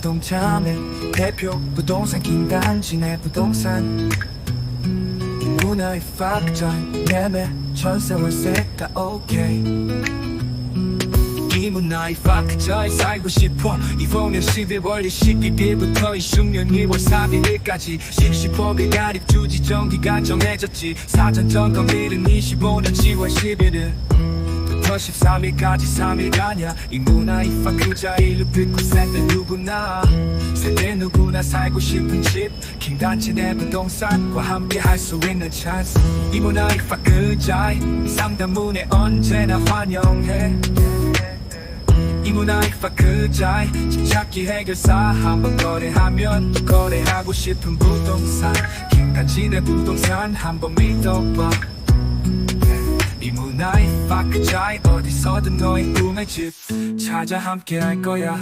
공동참여 대표 부동산 김단지 내 부동산. 문화의 팍전 매매 전세 월세 다 오케이 이 문화의 팍자에 살고 싶어. 이번엔 12월 21일부터 26년 2월 3일까지. 10법이 가립 주지 정기가 정해졌지. 사전 점검일은 25년 10월 11일 부터 13일까지 3일가냐? 이 문화의 팍그자 일로 듣고 살때 누구나. 세대 누구나 살고 싶은 집. 킹단지 내 부동산과 함께 할 수 있는 찬스. 이 문화의 팍그자 상담문에 언제나 환영해. 이 문화의 파크자이 집찾기 해결사. 한번 거래하면 또 거래하고 싶은 부동산. 킹단지 내 부동산. 한번 믿어봐. 이 문화의 파크자이 어디서든 너의 꿈의 집. 찾아 함께 할 거야